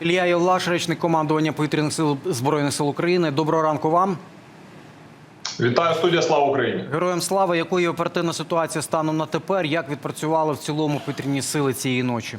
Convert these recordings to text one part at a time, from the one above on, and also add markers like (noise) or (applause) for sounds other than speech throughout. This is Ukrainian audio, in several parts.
Ілля Євлаш, речник командування повітряних сил збройних сил України. Доброго ранку вам. Вітаю студія Слава Україні. Героям слава. Якою оперативна ситуація станом на тепер? Як відпрацювали в цілому повітряні сили цієї ночі?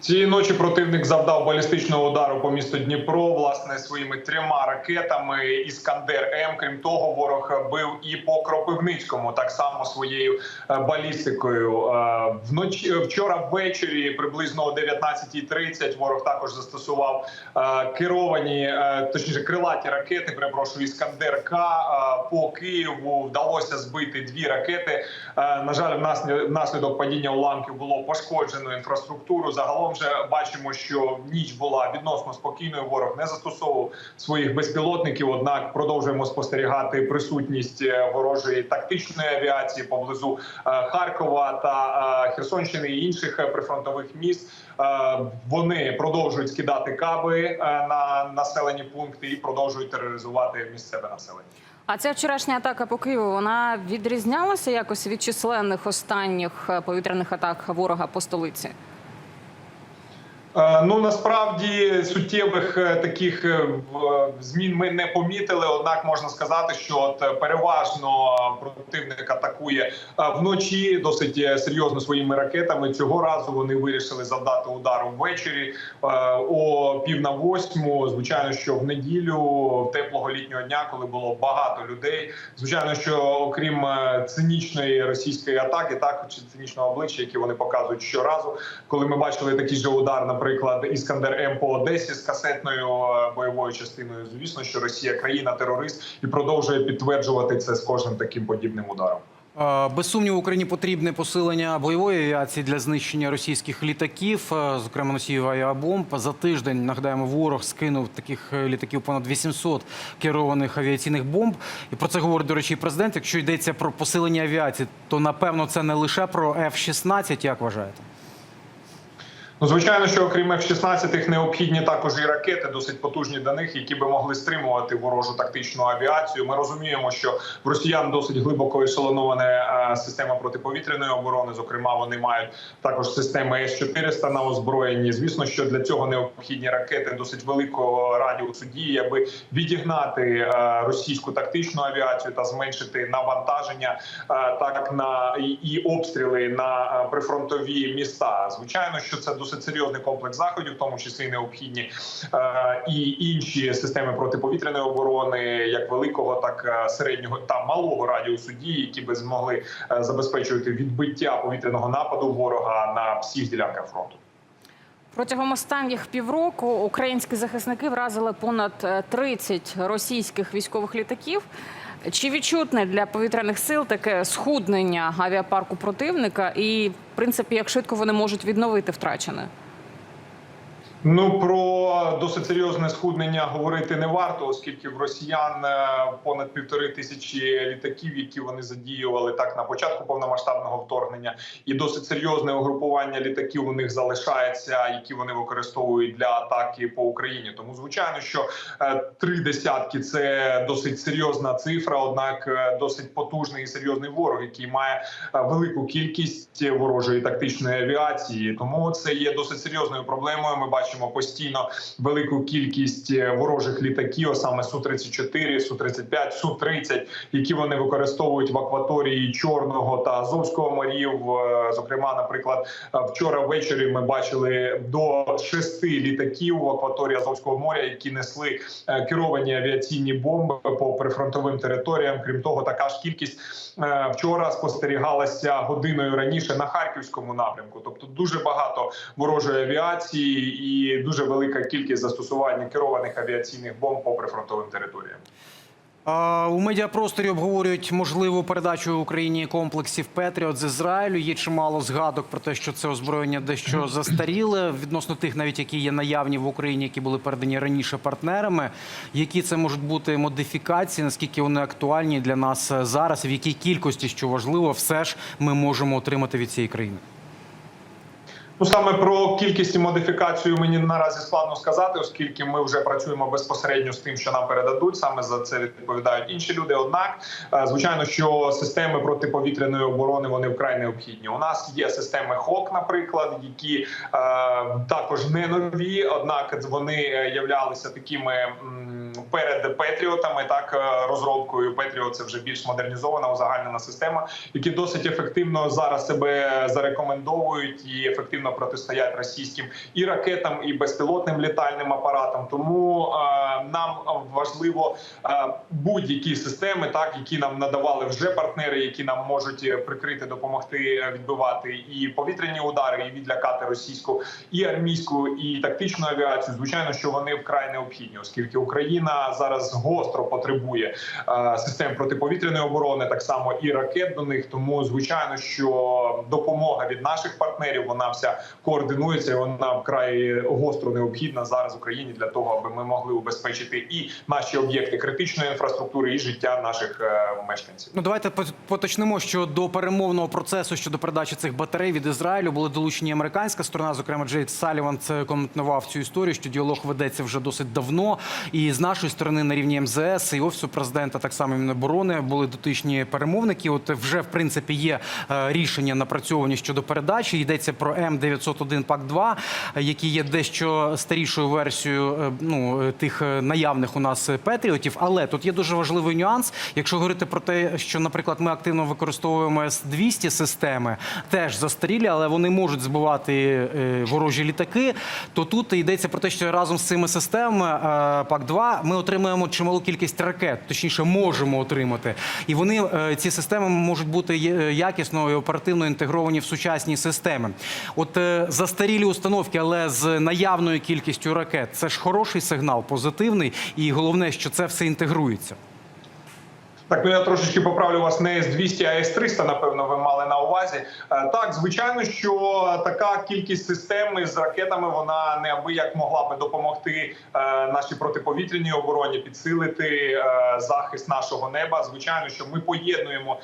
Цієї ночі противник завдав балістичного удару по місту Дніпро власне своїми трьома ракетами. Іскандер М. Крім того, ворог бив і по Кропивницькому, так само своєю е, балістикою. Е, Вночі вчора ввечері, приблизно о 19.30, ворог також застосував е, керовані, е, точніше крилаті ракети. Перепрошую, іскандер К Е, по Києву вдалося збити дві ракети. Е, На жаль, внаслід- внаслідок падіння уламків було пошкоджено інфраструктуру. Загалом вже бачимо, що ніч була відносно спокійною. Ворог не застосовував своїх безпілотників. Однак продовжуємо спостерігати присутність е, ворожої тактичної авіації поблизу е, Харкова та е, Херсонщини і інших прифронтових міст. Вони продовжують скидати каби на населені пункти і продовжують тероризувати місцеве населення. А ця вчорашня атака по Києву вона відрізнялася якось від численних останніх повітряних атак ворога по столиці? Е, Ну насправді суттєвих е, таких е, змін ми не помітили. Однак можна сказати, що от переважно противник атакує вночі досить серйозно своїми ракетами. Цього разу вони вирішили завдати удару ввечері о пів на восьму. Звичайно, що в неділю теплого літнього дня, коли було багато людей. Звичайно, що окрім цинічної російської атаки, так чи цинічного обличчя, які вони показують щоразу, коли ми бачили такий же удар, наприклад, Іскандер М по Одесі з касетною е, бойовою частиною. Звісно, що Росія країна-терорист і продовжує підтверджувати це з кожним таким подібним ударом. Без сумніву, Україні потрібне посилення бойової авіації для знищення російських літаків, е, зокрема носіїв авіабомб. За тиждень нагадаємо, ворог скинув таких е, літаків понад 800 керованих авіаційних бомб. І про це говорить, до речі, президент. Якщо йдеться про посилення авіації, то напевно це не лише про F-16, як вважаєте? Ну, звичайно, що окрім F-16 необхідні також і ракети, досить потужні до них, які би могли стримувати ворожу тактичну авіацію. Ми розуміємо, що в росіян досить глибоко ешелонована е, система протиповітряної оборони. Зокрема, вони мають також системи С-400 на озброєнні. Звісно, що для цього необхідні ракети досить великого радіусу дії, аби відігнати е, російську тактичну авіацію та зменшити навантаження е, так на і, обстріли на прифронтові міста. Звичайно, що це досить серйозний комплекс заходів, в тому числі необхідні е, і інші системи протиповітряної оборони, як великого, так е, середнього та малого радіусу дії, які би змогли е, забезпечувати відбиття повітряного нападу ворога на всіх ділянках фронту. Протягом останніх півроку українські захисники вразили понад е, 30 російських військових літаків. Чи відчутне для повітряних сил таке схуднення авіапарку противника? І, в принципі, як швидко вони можуть відновити втрачене? Ну про досить серйозне схуднення говорити не варто, оскільки в росіян е, понад півтори тисячі літаків, які вони задіювали так на початку повномасштабного вторгнення, і досить серйозне угрупування літаків у них залишається, які вони використовують для атаки по Україні. Тому звичайно, що е, три десятки це досить серйозна цифра однак е, досить потужний і серйозний ворог, який має велику кількість ворожої тактичної авіації. Тому це є досить серйозною проблемою. Ми бачимо постійно велику кількість е, ворожих літаків, саме су 34 су 35 су 30 які вони використовують в акваторії Чорного та Азовського морів. Е, Зокрема, наприклад, е, вчора ввечері ми бачили до шести літаків в акваторії Азовського моря, які несли керовані авіаційні бомби по прифронтовим територіям. Крім того, така ж кількість вчора спостерігалася годиною раніше на харківському напрямку. Тобто дуже багато ворожої авіації і дуже велика кількість застосування керованих авіаційних бомб по прифронтовим територіям. У медіапросторі обговорюють можливу передачу Україні комплексів Петріот з Ізраїлю. Є чимало згадок про те, що це озброєння дещо (clears throat) застаріле відносно тих, навіть які є наявні в Україні, які були передані раніше партнерами. Які це можуть бути модифікації? Наскільки вони актуальні для нас зараз? В якій кількості що важливо, все ж ми можемо отримати від цієї країни? Ну саме про кількість і модифікацію мені наразі складно сказати, оскільки ми вже працюємо безпосередньо з тим, що нам передадуть. Саме за це відповідають інші люди. Однак, е, звичайно, що системи протиповітряної оборони вони вкрай необхідні. У нас є системи ХОК, наприклад, які е, також не нові, однак вони е, являлися такими. Перед Петріотами, так е, розробкою Петріот це вже більш модернізована узагальнена система, які досить ефективно зараз себе зарекомендовують і ефективно протистоять російським і ракетам, і безпілотним літальним апаратам. Тому нам важливо е, будь-які системи, так які нам надавали вже партнери, які нам можуть е, прикрити, допомогти е, відбивати і повітряні удари, і відлякати російську, і армійську, і тактичну авіацію. Звичайно, що вони вкрай необхідні, оскільки Україна зараз гостро потребує е, систем протиповітряної оборони, так само і ракет до них. Тому звичайно, що допомога від наших партнерів вона вся координується. і Вона вкрай гостро необхідна зараз Україні для того, аби ми могли убезпечити і наші об'єкти критичної інфраструктури, і життя наших е, мешканців. Ну давайте поточнимо, що до перемовного процесу щодо передачі цих батарей від Ізраїлю були долучені американська сторона. Зокрема, Джейд Саліван це коментував цю історію, що діалог ведеться вже досить давно. І з нашої сторони на рівні МЗС і офісу президента, так само і Міноборони, були дотичні перемовники. От вже в принципі є е, рішення напрацьовані щодо передачі. Йдеться про М 901 пак 2 які є дещо старішою версією е, ну е, тих е, наявних у нас е, петріотів. Але тут є дуже важливий нюанс. Якщо говорити про те, що, наприклад, ми активно використовуємо С-200 системи, теж застарілі, але вони можуть збивати е, ворожі літаки. То тут йдеться про те, що разом з цими системами е, ПАК-2 ми отримуємо чималу кількість ракет, точніше, можемо отримати. І вони ці системи можуть бути якісно і оперативно інтегровані в сучасні системи. От застарілі установки, але з наявною кількістю ракет, це ж хороший сигнал, позитивний, і головне, що це все інтегрується. Так, ну я трошечки поправлю вас не С-200, а С-300, напевно, ви мали на увазі. Е, Так, звичайно, що така кількість систем з ракетами вона неабияк могла би допомогти е, нашій протиповітряній обороні, підсилити е, захист нашого неба. Звичайно, що ми поєднуємо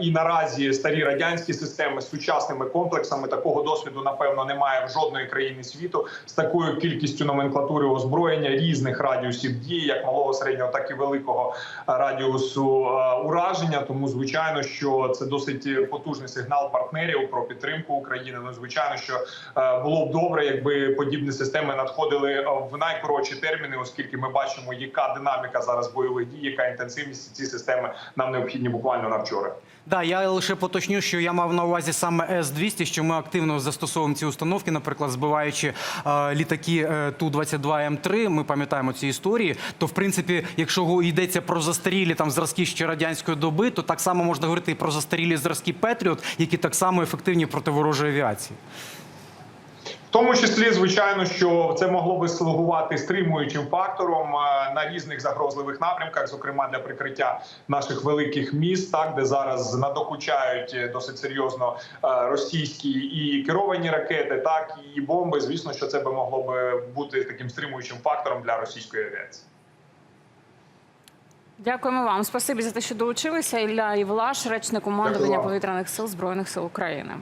і наразі старі радянські системи з сучасними комплексами. Такого досвіду, напевно, немає в жодної країни світу з такою кількістю номенклатури озброєння різних радіусів дії, як малого, середнього, так і великого радіусу ураження. Тому звичайно, що це досить потужний сигнал партнерів про підтримку України. Ну звичайно, що е, було б добре, якби подібні системи надходили е, в найкоротші терміни, оскільки ми бачимо, яка динаміка зараз бойових дій, яка інтенсивність ці системи нам необхідні буквально на вчора. Да, я лише поточню, що я мав на увазі саме С-200, що ми активно застосовуємо ці установки, наприклад, збиваючи е, літаки е, Ту-22М3, ми пам'ятаємо ці історії, то, в принципі, якщо йдеться про застарілі там зразки ще радянської доби, то так само можна говорити і про застарілі зразки Петріот, які так само ефективні проти ворожої авіації. Тому числі, звичайно, що це могло би слугувати стримуючим фактором е, на різних загрозливих напрямках, зокрема для прикриття наших великих міст, так де зараз надокучають е, досить серйозно е, російські і керовані ракети, так і бомби. Звісно, що це би могло би бути таким стримуючим фактором для російської авіації. Дякуємо вам. Спасибі за те, що долучилися. Ілля Івлаш, речник командування повітряних сил збройних сил України.